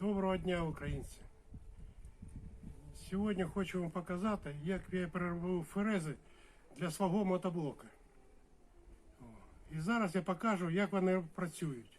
Доброго дня, українці! Сьогодні хочу вам показати, як я переробив фрези для свого мотоблока. І зараз я покажу, як вони працюють.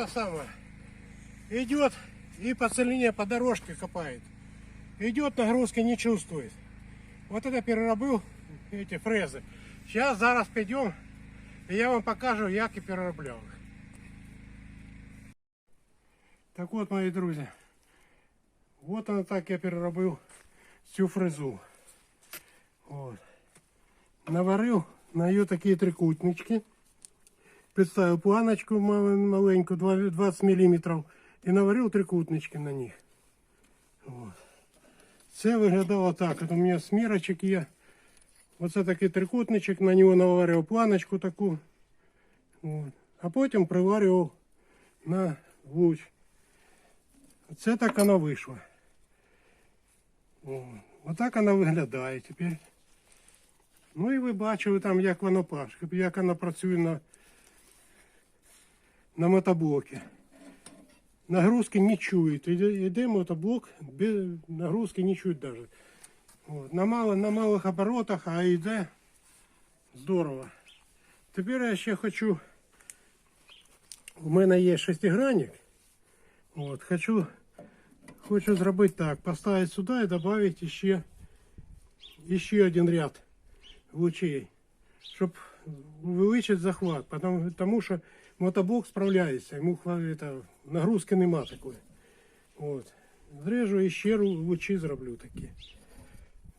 Это самое. Идет и по целине, по дорожке копает. Идет нагрузки, не чувствует. Вот это переробил эти фрезы. Сейчас зараз підемо і я вам покажу, як і переробляв. їх. Так от, мої друзі. Вот оно так я переробив цю фрезу. От. Наварив на її такі трикутнички. Підставив планочку мал- маленьку, 20 мм, і наварив трикутнички на них. От. Це виглядало так. От у мене смірочок є. Оце такий трикутничок, на нього наварив планочку таку. От. А потім приварював на луч. Це так воно вийшло. О, Отак воно виглядає тепер. Ну і ви бачили там, як воно паш, як воно працює на, на мотоблокі. Нагрузки не чують. Іде, іде мотоблок, без нагрузки не чують навіть. От. На, мало, на малих оборотах, а йде здорово. Тепер я ще хочу. У мене є шестигранник. От, хочу, хочу зробити так. Поставити сюди і додати ще, ще один ряд лучей. Щоб увеличити захват. Тому що мотоблок справляється. Йому это, нагрузки нема такої. От. Зрежу і ще лучі зроблю такі.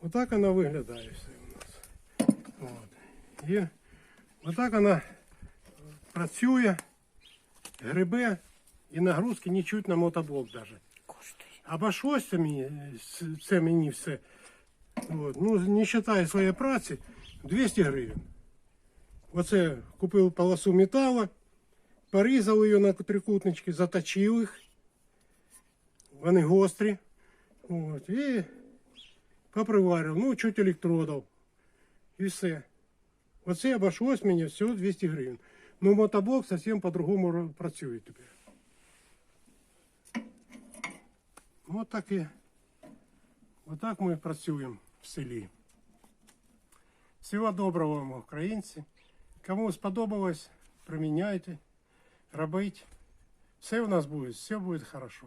Отак вона виглядає все у нас. От. І отак вона працює, грибе і нагрузки не чуть на мотоблок навіть. Обошлось це мені, це мені все. От. Ну, не вважаю своєї праці 200 гривень. Оце купив полосу металу, порізав її на трикутнички, заточив їх. Вони гострі. От. І поприварив, ну, чуть електродів. І все. Оце обошлось мені всього 200 гривень. Ну, мотоблок зовсім по-другому працює тепер. От так і. Отак ми працюємо в селі. Всього доброго вам, українці. Кому сподобалось, приміняйте, робіть. Все у нас буде, все буде хорошо.